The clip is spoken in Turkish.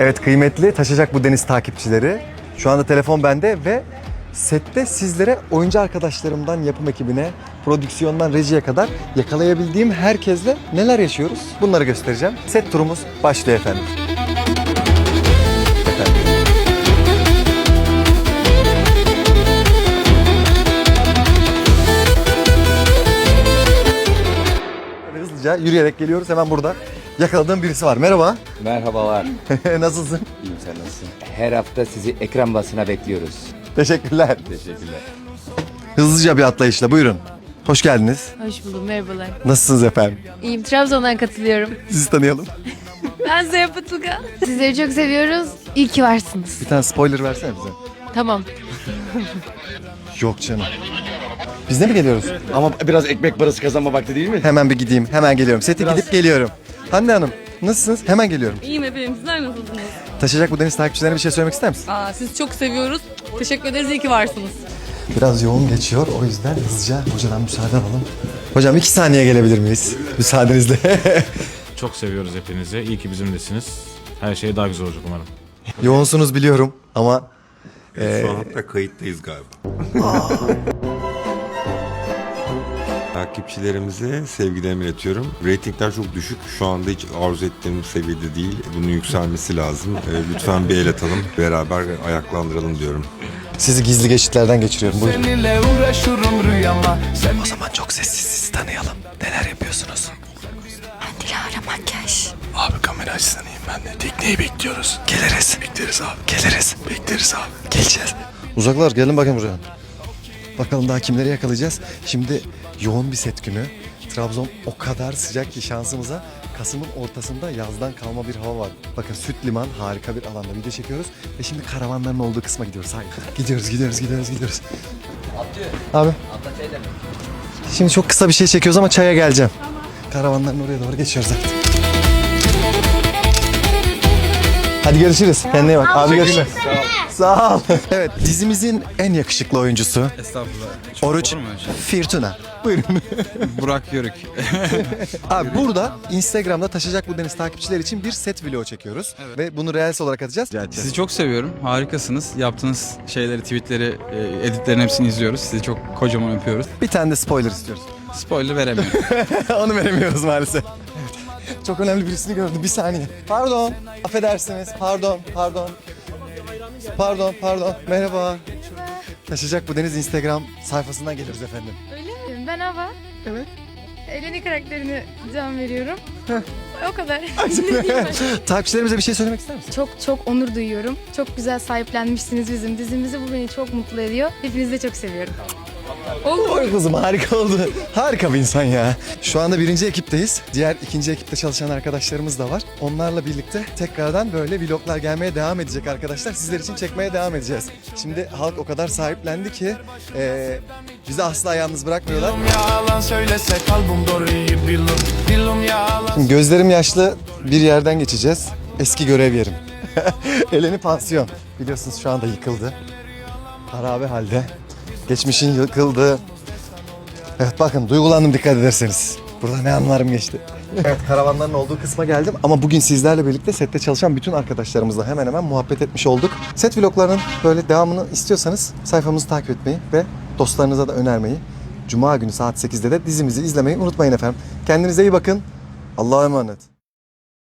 Evet kıymetli Taşacak Bu Deniz takipçileri. Şu anda telefon bende ve sette sizlere oyuncu arkadaşlarımdan yapım ekibine, prodüksiyondan rejiye kadar yakalayabildiğim herkesle neler yaşıyoruz bunları göstereceğim. Set turumuz başlıyor efendim. Efendim. Hızlıca yürüyerek geliyoruz. Hemen burada yakaladığım birisi var. Merhaba. Merhabalar. Nasılsın? İyiyim sen nasılsın? Her hafta sizi ekran basına bekliyoruz. Teşekkürler. Teşekkürler. Hızlıca bir atlayışla buyurun. Hoş geldiniz. Hoş buldum, merhabalar. Nasılsınız efendim? İyiyim, Trabzon'dan katılıyorum. Sizi tanıyalım. Ben Zeynep Atılgan. Sizleri çok seviyoruz. İyi ki varsınız. Bir tane spoiler versene bize. Tamam. Yok canım. Biz de mi geliyoruz? Ama biraz ekmek parası kazanma vakti değil mi? Hemen bir gideyim. Hemen geliyorum. Sete gidip geliyorum. Hande Hanım nasılsınız? Hemen geliyorum. İyiyim efendim. Sizler nasılsınız? Taşacak bu deniz takipçilerine bir şey söylemek ister misin? Aa, sizi çok seviyoruz. Teşekkür ederiz. İyi ki varsınız. Biraz yoğun geçiyor. O yüzden hızlıca hocadan müsaade alalım. Hocam iki saniye gelebilir miyiz? Müsaadenizle. Çok seviyoruz hepinizi. İyi ki bizimlesiniz. Her şey daha güzel olacak umarım. Yoğunsunuz biliyorum ama Şu an hatta kayıttayız galiba. Takipçilerimize sevgilerimi iletiyorum. Ratingler çok düşük. Şu anda hiç arzu ettiğim seviyede değil. Bunun yükselmesi lazım. Ee, lütfen bir el atalım. Beraber ayaklandıralım diyorum. sizi gizli geçitlerden geçiriyorum. Buyurun. Seninle uğraşırım rüyama Sen O zaman çok sessiz sizi tanıyalım. Neler yapıyorsunuz? Abi kamera açsanayım ben de Tekneyi bekliyoruz Geliriz. Bekleriz abi Geliriz. Bekleriz abi Geleceğiz. Uzaklar gelin bakayım buraya. Bakalım daha kimleri yakalayacağız. Şimdi yoğun bir set günü. Trabzon o kadar sıcak ki şansımıza Kasım'ın ortasında yazdan kalma bir hava var. Bakın Süt Liman harika bir alanda video çekiyoruz. Ve şimdi karavanların olduğu kısma gidiyoruz. Hayır. Gidiyoruz, gidiyoruz, gidiyoruz, gidiyoruz. Abi. Şimdi çok kısa bir şey çekiyoruz ama çaya geleceğim. Karavanların oraya doğru geçiyoruz artık. Hadi görüşürüz. Kendine iyi bak. Abi görüşürüz. Sağ ol. evet dizimizin en yakışıklı oyuncusu Estağfurullah. Çok Oruç olur mu öyle şey? Firtuna. Buyurun. Burak Yörük. Abi burada Instagram'da taşacak bu deniz takipçiler için bir set video çekiyoruz. Ve bunu Reels olarak atacağız. Sizi çok seviyorum. Harikasınız. Yaptığınız şeyleri, tweetleri, e, editlerin hepsini izliyoruz. Sizi çok kocaman öpüyoruz. Bir tane de spoiler istiyoruz. Spoiler veremiyorum. Onu veremiyoruz maalesef. Çok önemli birisini gördüm. Bir saniye. Pardon. Affedersiniz. Pardon. Pardon. Pardon. Pardon. Merhaba. Taşacak bu deniz Instagram sayfasından geliyoruz efendim. Öyle mi? Ben Ava. Evet. Eleni karakterini can veriyorum. o kadar. Takipçilerimize bir şey söylemek ister misin? çok çok onur duyuyorum. Çok güzel sahiplenmişsiniz bizim dizimizi. Bu beni çok mutlu ediyor. Hepinizi de çok seviyorum. Oy kızım harika oldu. Harika bir insan ya. Şu anda birinci ekipteyiz. Diğer ikinci ekipte çalışan arkadaşlarımız da var. Onlarla birlikte tekrardan böyle vloglar gelmeye devam edecek arkadaşlar. Sizler için çekmeye devam edeceğiz. Şimdi halk o kadar sahiplendi ki eee, bizi asla yalnız bırakmıyorlar. Şimdi gözlerim yaşlı bir yerden geçeceğiz. Eski görev yerim. Eleni pansiyon. Biliyorsunuz şu anda yıkıldı. Harabe halde. Geçmişin yıkıldı. Evet bakın duygulandım dikkat ederseniz. Burada ne anlarım geçti. Evet karavanların olduğu kısma geldim ama bugün sizlerle birlikte sette çalışan bütün arkadaşlarımızla hemen hemen muhabbet etmiş olduk. Set vloglarının böyle devamını istiyorsanız sayfamızı takip etmeyi ve dostlarınıza da önermeyi Cuma günü saat 8'de de dizimizi izlemeyi unutmayın efendim. Kendinize iyi bakın. Allah'a emanet.